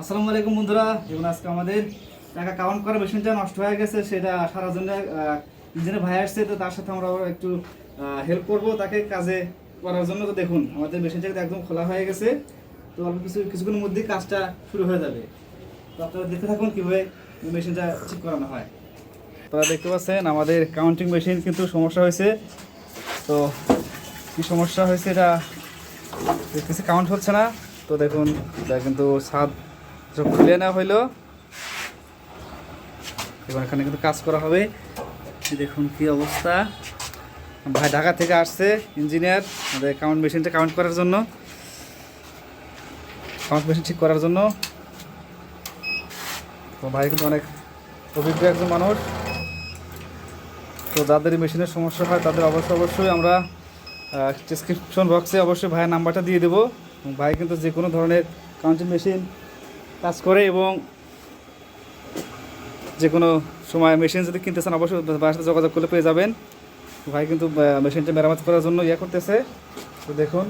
আসসালামু আলাইকুম বন্ধুরা যেমন আজকে আমাদের? টাকা কাউন্ট করা মেশিনটা নষ্ট হয়ে গেছে, সেটা সারার জন্য ইঞ্জিনের ভাই আসছে, তো তার সাথে আমরা একটু হেল্প করব তাকে কাজে করার জন্য। তো দেখুন, আমাদের মেশিনটা একদম খোলা হয়ে গেছে, তো অল্প কিছু, কিছুক্ষণের মধ্যেই কাজটা শুরু হয়ে যাবে। তো আপনারা দেখতে থাকুন কীভাবে মেশিনটা ঠিক করানো হয়। আপনারা দেখতে পাচ্ছেন, আমাদের কাউন্টিং মেশিন কিন্তু সমস্যা হয়েছে। তো কি সমস্যা হয়েছে এটা দেখতেছি কাউন্ট হচ্ছে না। তো দেখুন, এটা কিন্তু সব খুলে নেওয়া হইল। এবার এখানে কিন্তু কাজ করা হবে। দেখুন কি অবস্থা। ভাই ঢাকা থেকে আসছে, ইঞ্জিনিয়ার। আমাদের কাউন্ট মেশিনটা কাউন্ট করার জন্য। কাউন্ট মেশিন ঠিক করার জন্য। তো ভাই কিন্তু অনেক অভিজ্ঞ একজন মানুষ। তো যাদের মেশিনের সমস্যা হয়, তাদের অবশ্যই অবশ্যই আমরা ডিসক্রিপশন বক্সে অবশ্যই ভাইয়ের নাম্বারটা দিয়ে দেবো। ভাই কিন্তু যে কোনো ধরনের কাউন্টিং মেশিন কাজ করে এবং যে কোনো সময় মেশিন যদি কিনতে চান, অবশ্যই ভাইয়ের সাথে যোগাযোগ করলে পেয়ে যাবেন। ভাই কিন্তু মেশিনটা মেরামত করার জন্য ইয়ে করতেছে। তো দেখুন।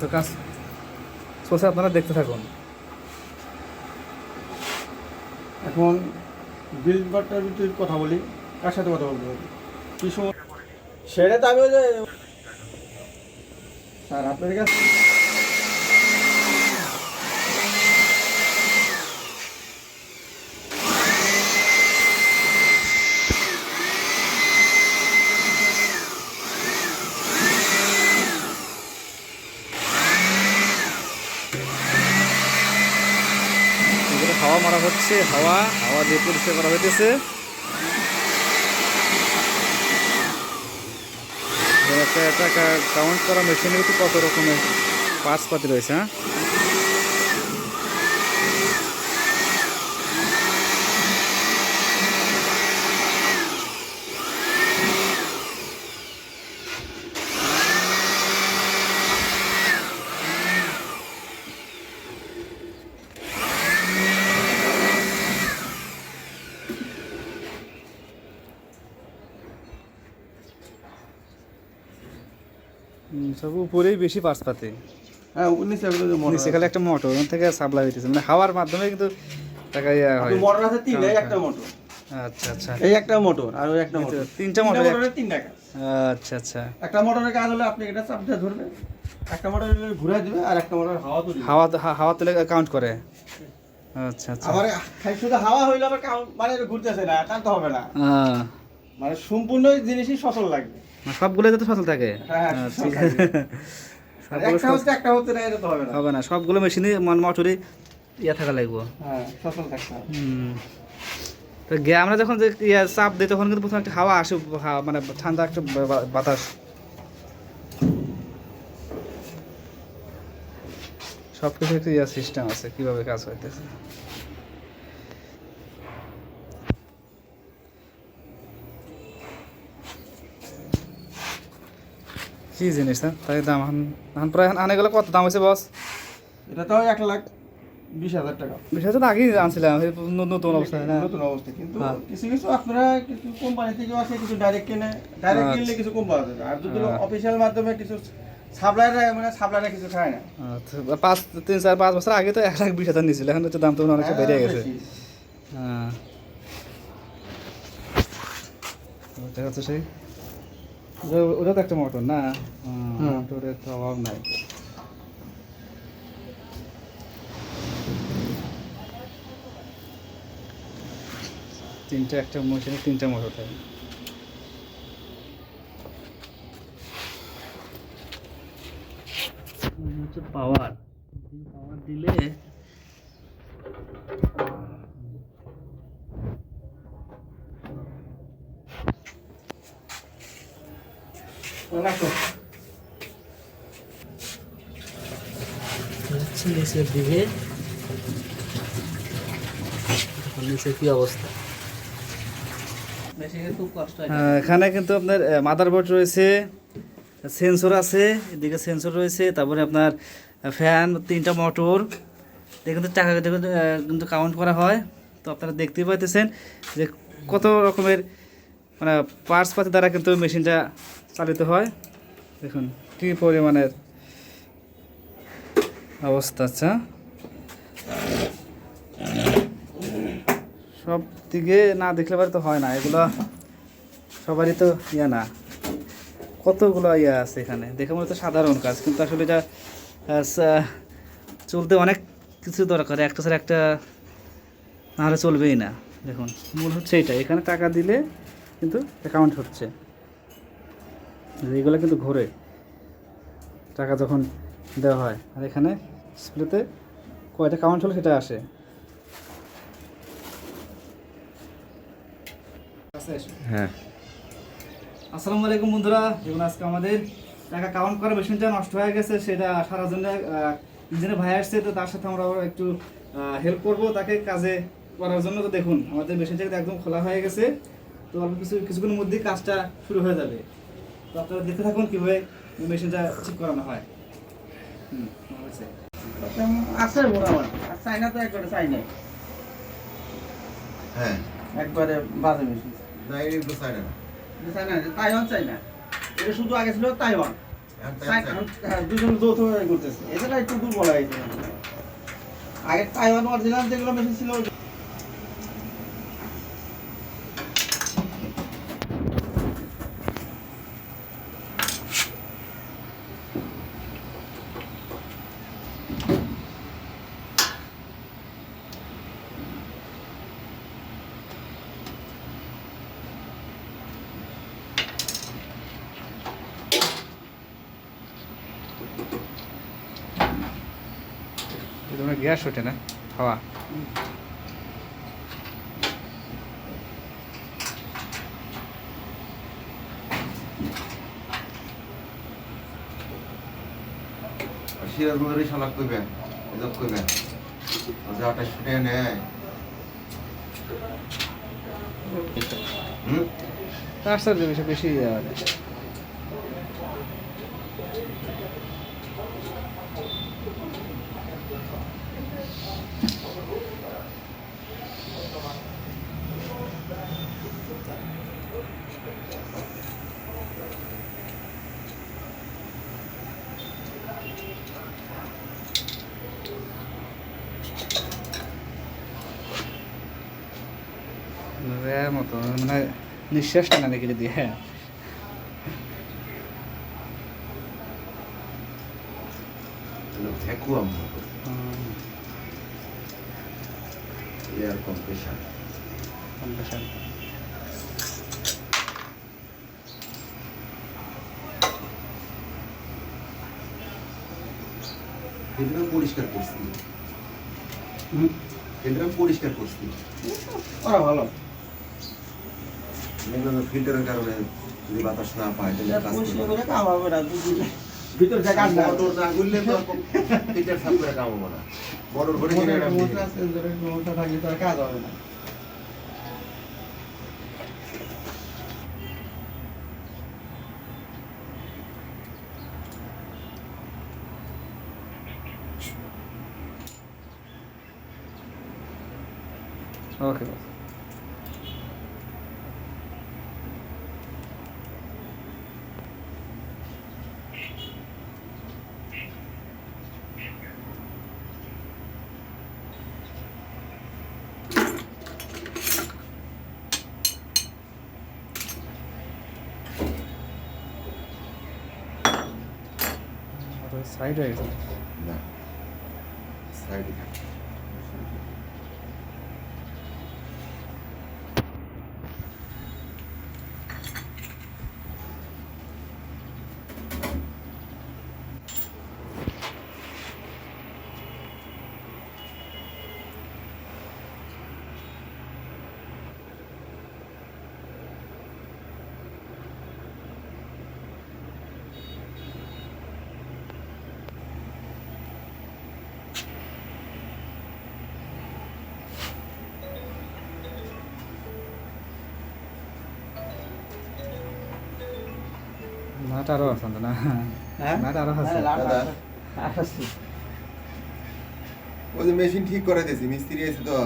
তো কাজ চলছে, আপনারা দেখতে থাকুন। এখন বিল বাট্টার ভিতরে কথা বলি। কার সাথে কথা বলতে হবে কি সময়? সেটা তো আমি আপনার কাছে হাওয়া মারা হচ্ছে হাওয়া হাওয়া দিয়ে পরিষ্কার করা হইতেছে। একটা কাউন্ট করা মেশিনের কত রকমের পাতি রয়েছে হ্যাঁ? সব উপরেই বেশি পার্টস পাতি হ্যাঁ নিচে খালি একটা মোটর ওখান থেকে সাপ্লাই হইতেছে। মানে হাওয়ার মাধ্যমে কিন্তু টাকা ইয়া হয়। মোটর আছে তিন একটা মোটর আচ্ছা আচ্ছা। এই একটা মোটর আর ওই একটা মোটর তিনটা মোটর তিনটা কাজ। আচ্ছা আচ্ছা। একটা মোটরের কাজ হলে আপনি এটা চাপ দিয়ে ধরবেন একটা মোটর ঘুরে দিবে আর একটা মোটর হাওয়া তুলবে হাওয়া হাওয়া তুলে কাউন্ট করে। আচ্ছা আচ্ছা। আবার খালি শুধু হাওয়া হইলে আবার কাউন্ট মানে ঘুরতেছে না টানতে হবে না। আহ, মানে সম্পূর্ণ জিনিসই সচল লাগবে। সবগুলো যাতে সচল থাকে। হবে না। হবে না সবগুলো মেশিনে মোটরে ইয়া থাকা লাগবো। হ্যাঁ। তো গে আমরা যখন যে ইয়া চাপ দিই তখন কিন্তু প্রথমে একটা হাওয়া আসে মানে ঠান্ডা একটা বাতাস। সব কিছু একটা ইয়া সিস্টেম আছে কীভাবে কাজ হইতেছে। কি জিনিস হ্যাঁ তাই দাম এখন- এখন প্রায় আনে গেলে কত দাম হয়েছে বস এটা তো এক লাখ বিশ হাজার টাকা। বিষয় তো আগেই আনছিলাম নতুন অবস্থায় না? নতুন অবস্থা। কিন্তু হ্যাঁ। কিছু কিছু আপনারা কিছু কোম্পানি থেকে আসে কিছু ডাইরেক্ট কিনে। ডাইরেক্ট আচ্ছা। কিনলে কিছু কম পাওয়া যায় আর যদি হ্যাঁ। অফিসিয়াল মাধ্যমে কিছু সাপ্লাইরা মানে সাপ্লাইরা কিছু খায় না। আচ্ছা, পাঁচ তিন চার পাঁচ বছর আগে তো এক লাখ বিশ হাজার নিয়েছিল এখন তো দাম তো অনেকটা বেড়ে হ্যাঁ, গেছে। হ্যাঁ। দেখা যাচ্ছে সেই। ওটা- তো একটা মোটর না। মোটরের তো অভাব নাই। তিনটা একটা মেশিনে তিনটা মোটর থাকে। হচ্ছে পাওয়ার পাওয়ার দিলে রাখো। নিচের দিকে। নিচে কি অবস্থা? মেশিনে খুব কষ্ট হয়। এখানে কিন্তু আপনার মাদারবোর্ড রয়েছে সেন্সর আছে এদিকে সেন্সর রয়েছে তারপরে আপনার ফ্যান তিনটা মোটর কিন্তু টাকা কিন্তু কিন্তু কাউন্ট করা হয়। তো আপনারা দেখতেই পাইতেছেন যে কত রকমের মানে পার্টস পাতি দ্বারা কিন্তু মেশিনটা চালিত হয়। দেখুন, কি পরিমাণের অবস্থা আচ্ছা সব দিকে না দেখলে পারে তো হয় না, এগুলো সবারই তো ইয়া না। কতগুলো ইয়া আছে এখানে? দেখে মনে তো সাধারণ কাজ, কিন্তু আসলে এটা চলতে অনেক কিছু দরকার, একটা ছাড়া একটা নাহলে চলবেই না। দেখুন, মূল হচ্ছে এটা, এখানে টাকা দিলে কিন্তু অ্যাকাউন্ট হচ্ছে। এইগুলো কিন্তু ঘোরে। টাকা যখন দেওয়া হয়। আর এখানে স্প্রেতে কয়টা কাউন্ট হলো সেটা আসে। হ্যাঁ। আসসালামু আলাইকুম বন্ধুরা যেমন আজকে আমাদের টাকা কাউন্ট করা মেশিনটা নষ্ট হয়ে গেছে, সেটা সারার জন্য ইঞ্জিনের ভাই আসছে, তো তার সাথে আমরা একটু হেল্প করব তাকে কাজে করার জন্য। তো দেখুন, আমাদের মেশিনটা একদম খোলা হয়ে গেছে। তো অল্প কিছু, কিছুক্ষণের মধ্যেই কাজটা শুরু হয়ে যাবে। তো আপনারা দেখতে থাকুন কীভাবে মেশিনটা ঠিক করানো হয়। হুম আছে চাইনা তো একবারে হ্যাঁ। একবারে বাজে বেশি না এই তো চাই না। China Taiwan China. এটা শুধু আগে ছিল তাইওয়ান। হ্যাঁ, দুজন যৌথ হয়ে করতেছে। এটা একটু দুর্বল হয়েছে আগে তাইওয়ান অরিজিনাল যেগুলো মেশিন ছিল এই ধরনের গ্যাস ওঠে না হাওয়া। আর সিরাজ মন্দিরে শালাক কইবেন এজব কইবেন। আর যে আটা শুটে নেয় হুম? তার সাথে বেশি বেশি ইয়া মতো মানে নিঃশ্বাস টানা নাকি যদি হ্যাঁ। Vacuum air compression compression. কিন্তু পরিষ্কার করছি। হুম, পরিষ্কার করছি। ওরা ভালো। ফিল্টারের কারণে যদি বাতাস না পায় তাহলে কাজ করে না দুদিন ভিতর জায়গা না মোটর না গুললে তো ফিল্টার সাফ করে কাম হবে না। মোটর করে কিনে মোটর মোটর আছে ধরে মোটর থাকলে তো কাজ হবে না। ওকে সাইড হয়ে গেছে না সাইডে থাকে নাট আরও আছে না হ্যাঁ নাট আরও আছে হ্যাঁ, লাট দাদা। আছে। আছে। ওই যে মেশিন ঠিক করে দিয়েছি মিস্ত্রি আছে তো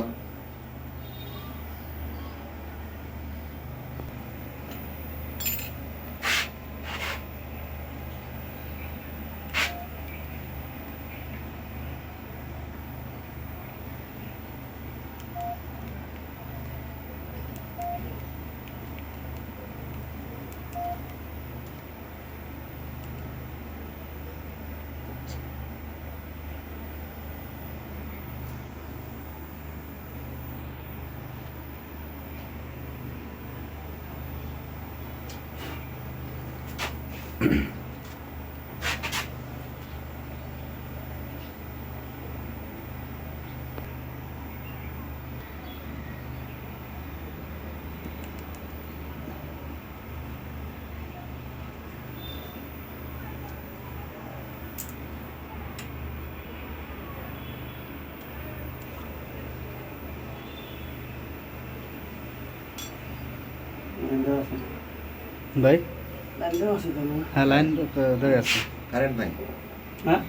ভাই লাইনটাও আছে তো না? হ্যাঁ লাইন দেওয়া আছে কারেন্ট নাই হ্যাঁ